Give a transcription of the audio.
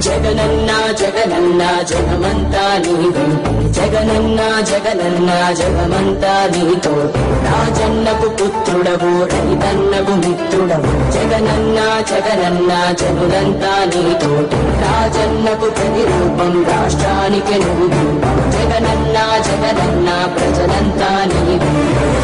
జగనన్న జగమంతా నీ జగనన్న జగనన్న జగమంతా నీతో. రాజన్నకు పుత్రుడవు రైతన్నకు మిత్రుడవు. జగనన్న జగనన్న జగులంతా నీతో. రాజన్నకు ప్రతిరూపం రాష్ట్రానికి నువ్వు. జగనన్న జగనన్న ప్రజలంతా నీ